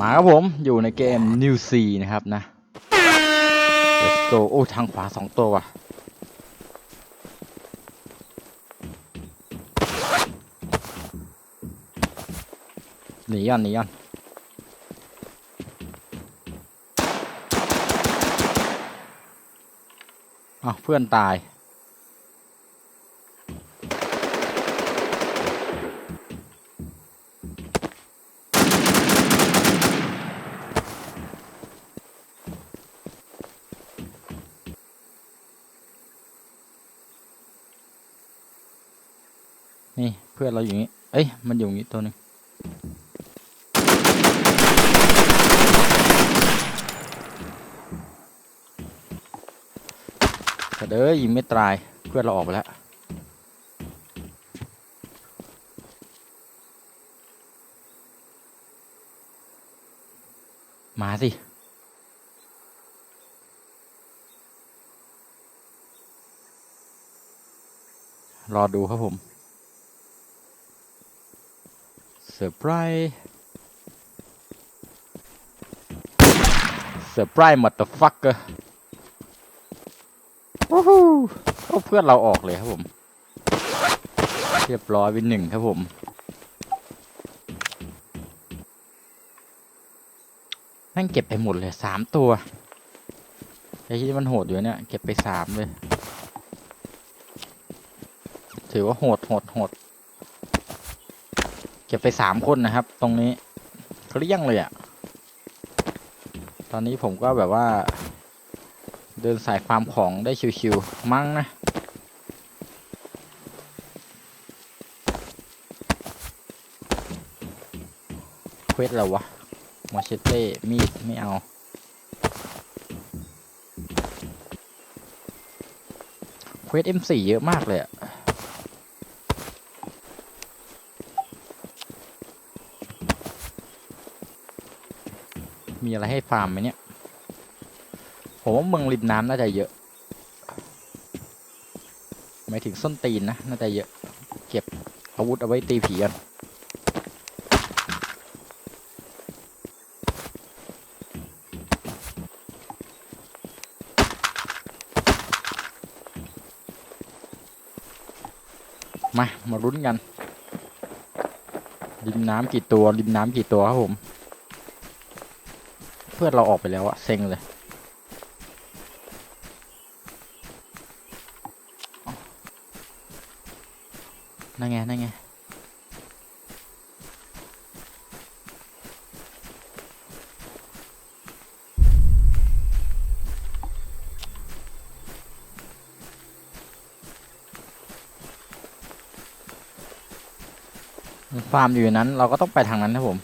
มาครับผมอยู่ในเกม New C นะครับนะ Let's go โอ้ ทางขวาสองตัวว่ะ หนีก่อนหนีก่อนอ้าวเพื่อนตาย นี่เพื่อนเราอยู่นี้ เอ้ย มันอยู่นี้ตัวหนึงแต่เด้อยิงไม่ตาย เพื่อนเราออกไปแล้ว มาสิรอดูครับผม เซอร์ไพรส์เซอร์ไพรส์มัตเตอร์ฟักเกอร์วู้ฮู้โอ้เพื่อนเราออกเลยครับผม เรียบร้อยวินหนึ่งครับผมแม่งเก็บไปหมดเลยสามตัวไอ้ที่มันโหดอยู่เนี่ย เก็บไปสามเลย ถือว่าโหดโหดโหด เก็บไปสามคนนะครับ ตรงนี้เกลี้ยงเลยอะ่ะ ตอนนี้ผมก็แบบว่า เดินสายฟาร์มของได้ชิวๆมั้งนะเควสอะไรวะมาเชเต้มีดไม่เอาเควส M4 เยอะมากเลยอะ มีอะไรให้ฟาร์มไหมเนี่ย ผมว่าเมืองริมน้ำน่าจะเยอะหมายถึงส้นตีนนะน่าจะเยอะ เก็บอาวุธเอาไว้ตีผีกันมา มารุ้นกัน ริมน้ำกี่ตัว ริมน้ำกี่ตัวครับผม เพื่อนเราออกไปแล้วอะเซ็งเลย นั่นไง นั่นไง ฟาร์มอยู่นั้น เราก็ต้องไปทางนั้นนะผม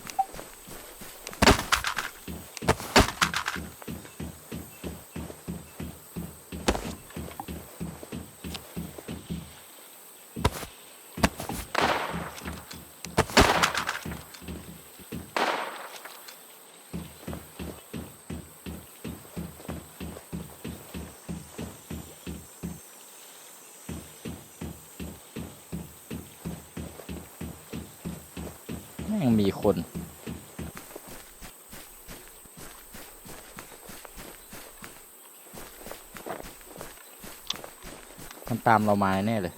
แม่งมีคน มันตามเรามาแน่เลย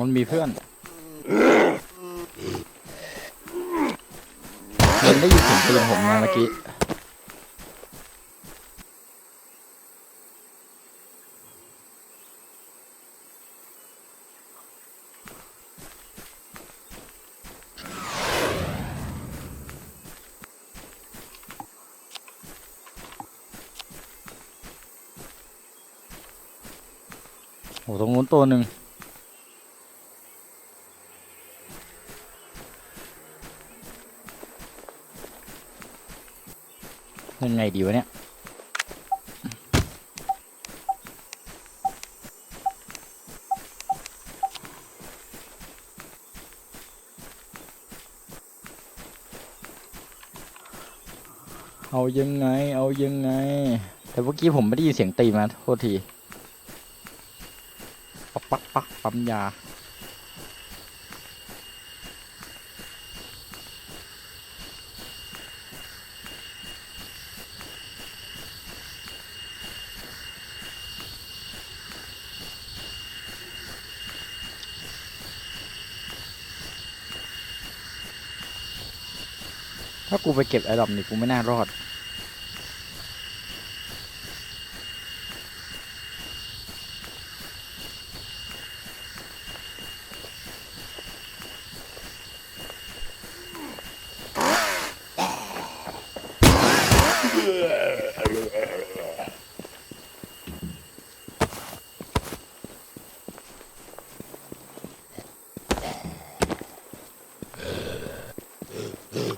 มันมีเพื่อน มัน ได้ยินเสียงปืนผมนะเมื่อกี้โหตรงนู้นตัวหนึ่ง งไงดีวะเนี่ยเเอายังไง เอายังไง แต่เมื่อกี้ผมไม่ได้ยินเสียงตีมาโทษที ปักปักปักปั๊มยา ถ้ากูไปเก็บไอดอมนี่กูไม่น่ารอด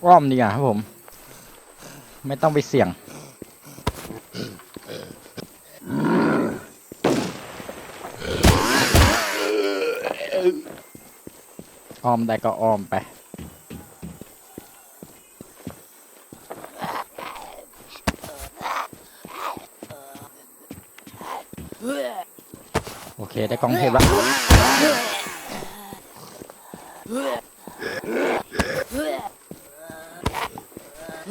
อ้อมดีกว่าครับผม ไม่ต้องไปเสี่ยง อ้อมได้ก็อ้อมไปโอเค ได้กล้องเทปแล้ว หว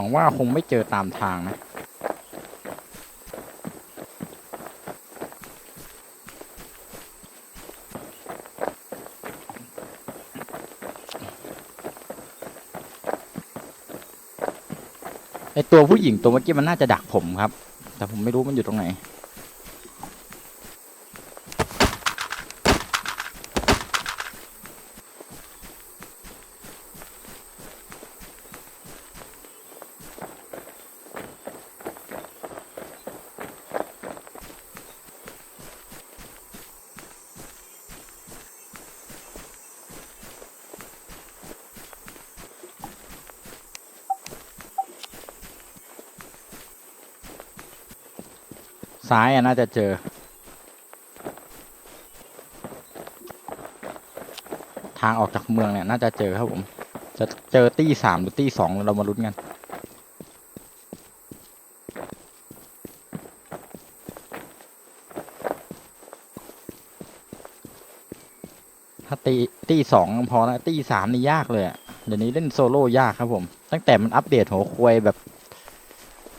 ังว่าคงไม่เจอตามทางนะ ไอตัวผู้หญิงตัวเมื่อกี้มันน่าจะดักผมครับ แต่ผมไม่รู้มันอยู่ตรงไหน ซ้ายน่าจะเจอ ทางออกจากเมืองเนี่ยน่าจะเจอครับผม จะเจอตี้สามหรือตี้สองเรามาลุ้นกันถ้าตีตีสองพอนะตีสามนี่ยากเลยเดี๋ยวนี้เล่นโซโล่ยากครับผม ตั้งแต่มันอัปเดตหัวควยแบบ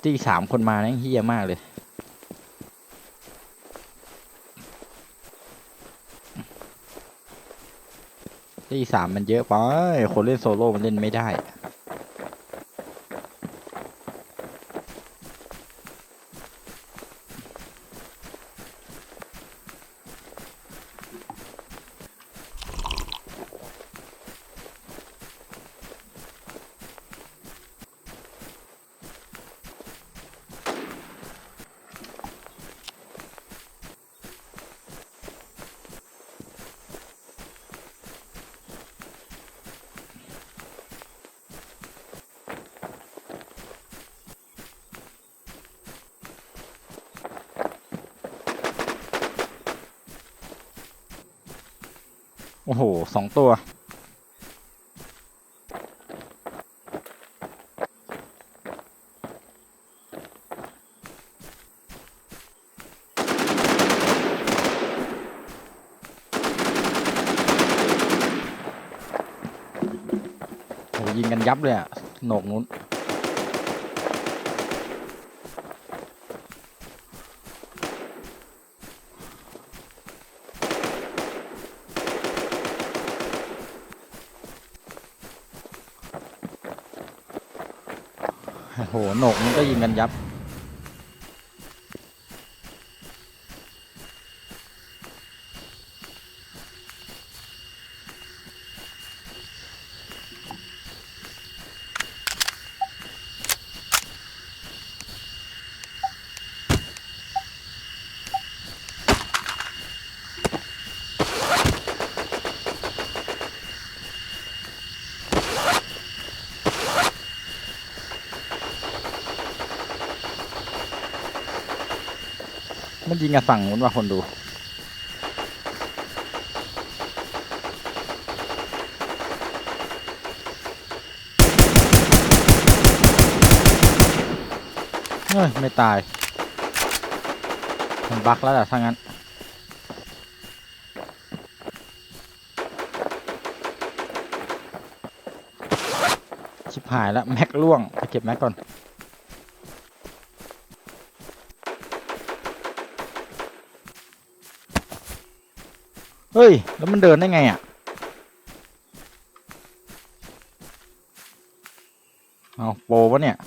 ตีสามคนมาเนี่ยเฮี้ยมากเลย ตีสามมันเยอะไปคนเล่นโซโล่มันเล่นไม่ได้ โอ้โหสองตัว โหยิงกันยับเลยอะโหนกนู้น โอ้โหโหนกมันก็ยิงกันยับ มันยิงกับฝั่งนู้นว่ะคนดู เฮ้ย ไม่ตาย มันบักแล้วแหละถ้างั้น ชิบหายแล้ว แม็กล่วง ไปเก็บแม็กก่อน เฮ้ย แล้วมันเดินได้ไงอะ เอาโปรวะเนี่ย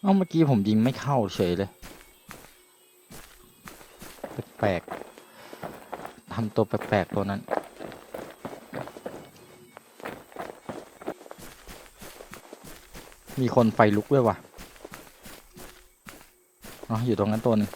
เอ้าเมื่อกี้ผมยิงไม่เข้าเฉยเลย แปลกๆทำตัวแปลกๆตัวนั้น มีคนไฟลุกด้วยว่ะอ๋ออยู่ตรงนั้นตัวหนึง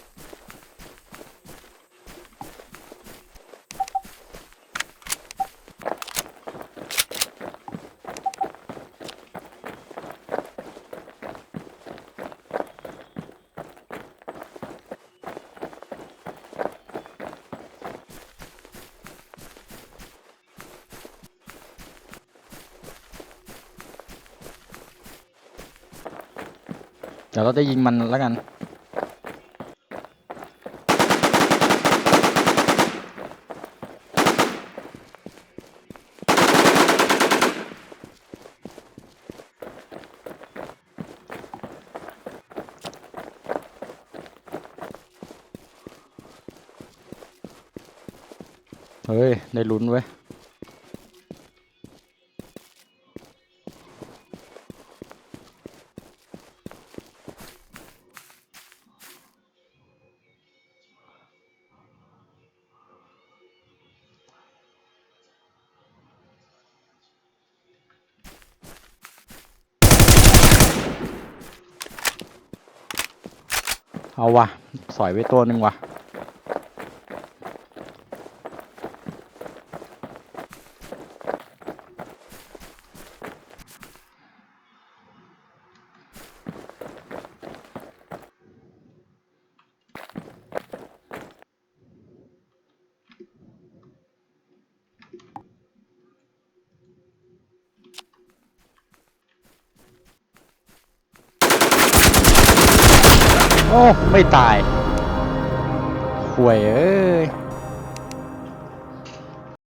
เดี๋ยวเราจะยิงมันแล้วกัน เฮ้ย ได้ลุ้นเว้ย เอาวะสอยไว้ตัวหนึ่งวะ โอ้ ไม่ตายห่วยเอ้ย